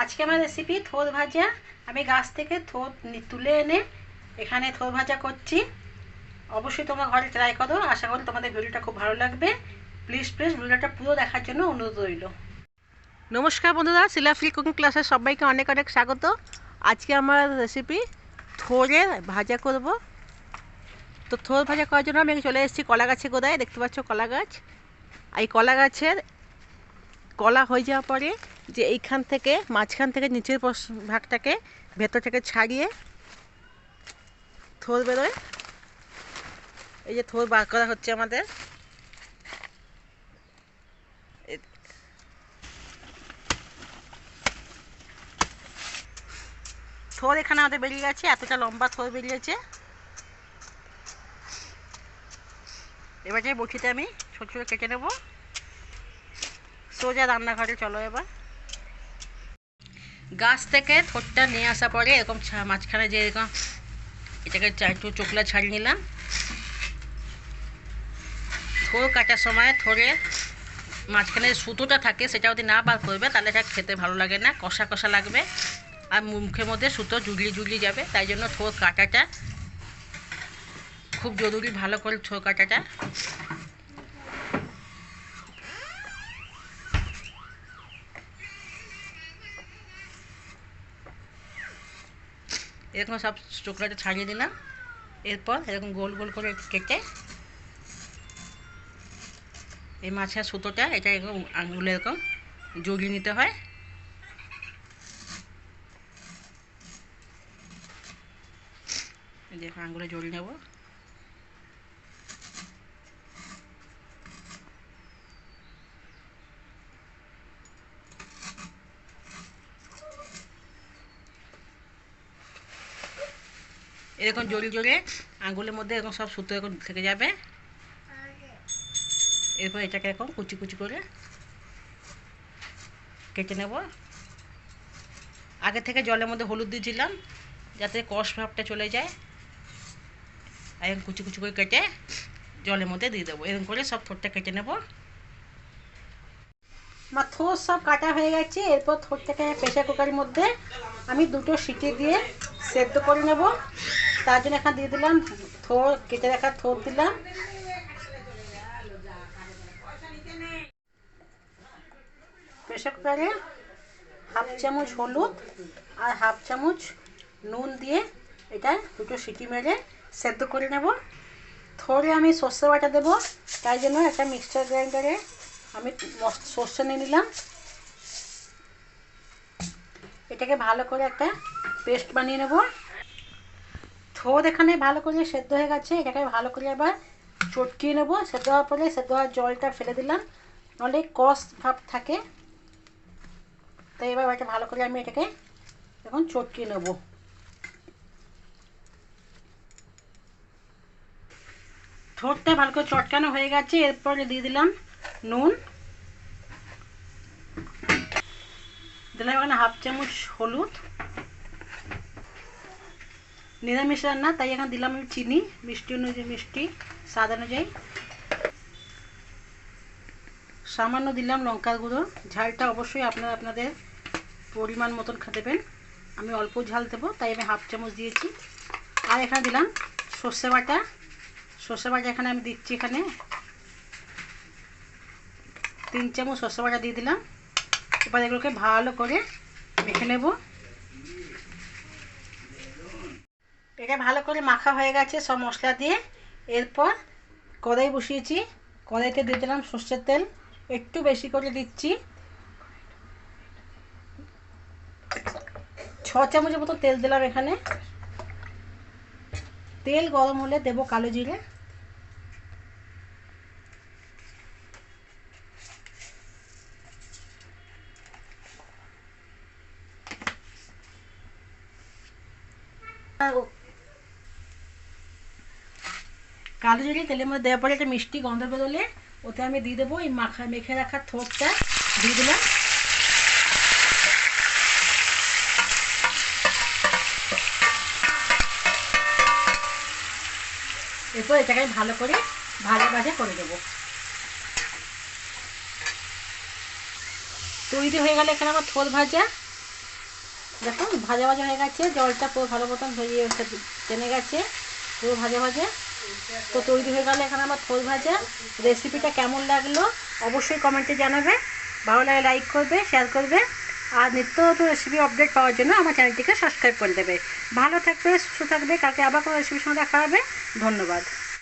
আজকে আমার রেসিপি থোর ভাজা। আমি গাছ থেকে থোর তুলে এনে এখানে থোর ভাজা করছি। অবশ্যই তোমরা ঘরে ট্রাই করো। আশা করি তোমাদের ভিডিওটা খুব ভালো লাগবে। প্লিজ প্লিজ ভিডিওটা পুরো দেখার জন্য অনুরোধ রইল। নমস্কার বন্ধুরা শিলাফ্রি কুকিং ক্লাসের সবাইকে অনেক অনেক স্বাগত। আজকে আমার রেসিপি থোরের ভাজা করব। তো থোর ভাজা করার জন্য আমি চলে এসেছি কলা গাছে গোদায়। দেখতে পাচ্ছ কলা গাছ। এই কলা গাছের কলা হয়ে যাওয়ার পরে যে এইখান থেকে, মাঝখান থেকে, নিচের ভাগটাকে ভেতর থেকে ছাড়িয়ে থোর বেরোয়। এই যে থোর বার করা হচ্ছে আমাদের। থোর এখানে আমাদের বেরিয়ে গেছে, এতটা লম্বা থোর বেরিয়েছে। এবার যে বটিতে আমি ছোট ছোট কেটে নেব। সোজা রান্নাঘরে চলো এবার। গাছ থেকে থোরটা নিয়ে আসার পরে এরকম মাঝখানে যে এরকম এটাকে একটু চোখলা ছাড়িয়ে নিলাম। থোর কাটার সময় থোরে মাঝখানে সুতোটা থাকে সেটা যদি না বার করবে, তাহলে এটা খেতে ভালো লাগে না, কষা কষা লাগবে। আর মুখের মধ্যে সুতো জুগলি জুগলি যাবে, তাই জন্য থোর কাটাটা খুব জরুরি ভালো করে থোর কাটাটা। এরকম সব টুকরাটা ছাড়িয়ে দিলাম। এরপর এরকম গোল গোল করে কেটে এই মাছের সুতোটা, এটা এরকম আঙুলে এরকম জড়িয়ে নিতে হয়। দেখো আঙুলে জড়িয়ে নেব। এরকম জড়িয়ে জড়িয়ে আঙুলের মধ্যে এরকম সব সুতো এরকম থেকে যাবে। এরপর এটাকে এরকম কুচি কুচি করে কেটে নেব। আগে থেকে জলের মধ্যে হলুদ দিয়েছিলাম, যাতে কষ ভাবটা চলে যায়। এরকম কুচি কুচি করে কেটে জলের মধ্যে দিয়ে দেবো। এরকম করে সব থোরটা কেটে নেব। আমার থোর সব কাটা হয়ে গেছে। এরপর থোরটাকে প্রেশার কুকারের মধ্যে আমি দুটো সিটি দিয়ে সেদ্ধ করে নেব। তার জন্য এখানে দিয়ে দিলাম থোর কেটে রাখা থোর দিলাম। প্রেশার কুকারে হাফ চামচ হলুদ আর হাফ চামচ নুন দিয়ে এটা দুটো সিটি মেরে সেদ্ধ করে নেব। থোড়ে আমি সর্ষে বাটা দেবো, তাই জন্য একটা মিক্সচার গ্রাইন্ডারে আমি সর্ষে নিয়ে নিলাম। এটাকে ভালো করে একটা পেস্ট বানিয়ে নেব। থোড় এখানে ভালো করে সেদ্ধ হয়ে গেছে, এটাকে ভালো করে আবার চটকিয়ে নেব। সেদ্ধ হওয়ার পরে সেদ্ধ হওয়ার জলটা ফেলে দিলাম। নাহলে কষ ভাব থাকে। তো এবার এটা ভালো করে আমি এটাকে এখন চটকিয়ে নেব। ঠোঁটটা ভালো করে চটকানো হয়ে গেছে, এরপরে দিয়ে দিলাম নুন। দিলাম এখানে হাফ চামচ হলুদ। নিরামিষ রান্না, তাই এখানে দিলাম আমি চিনি, মিষ্টি অনুযায়ী মিষ্টি, স্বাদ অনুযায়ী। সামান্য দিলাম লঙ্কার গুঁড়ো, ঝালটা অবশ্যই আপনারা আপনাদের পরিমাণ মতন দেবেন। আমি অল্প ঝাল দেবো, তাই আমি হাফ চামচ দিয়েছি। আর এখানে দিলাম সর্ষে বাটা। সর্ষে বাটা এখানে আমি দিচ্ছি এখানে। তিন চামচ সর্ষে বাটা দিয়ে দিলাম। এবার এগুলোকে ভালো করে মেখে নেব। এটা ভালো করে মাখা হয়ে গেছে সব মশলা দিয়ে। এরপর কড়াই বসিয়েছি। কড়াইতে দিয়ে দিলাম সর্ষের তেল। একটু বেশি করে দিচ্ছি। ছ চামচের মতো তেল দিলাম এখানে। তেল গরম হলে দেবো কালো জিরে। কালো জিরে তেলের মধ্যে দেওয়ার পরে একটা মিষ্টি গন্ধ বেরোলে ওতে আমি দিয়ে দেবো এই মাখা মেখে রাখা থোপটা দিয়ে দিলাম। এরপর এটাকে আমি ভালো করে ভাজা ভাজা করে দেবো। তৈরি হয়ে গেলে এখানে আমার থোল ভাজা। দেখুন, ভাজা ভাজা হয়ে গেছে। জলটা পুরো ভালো মতন হয়ে টেনে গেছে। পুরো ভাজা ভাজা। তো তৈরি হয়ে গেল এখানে আমার থোল ভাজা। রেসিপিটা কেমন লাগল অবশ্যই কমেন্টে জানাবে। ভালো লাগে লাইক করবে শেয়ার করবে। আর নিত্য নতুন রেসিপি আপডেট পাওয়ার জন্য আমার চ্যানেলটিকে সাবস্ক্রাইব করে দেবে। ভালো থাকবে, সুস্থ থাকবে, কালকে আবার কোনো রেসিপির সঙ্গে দেখা হবে। ধন্যবাদ।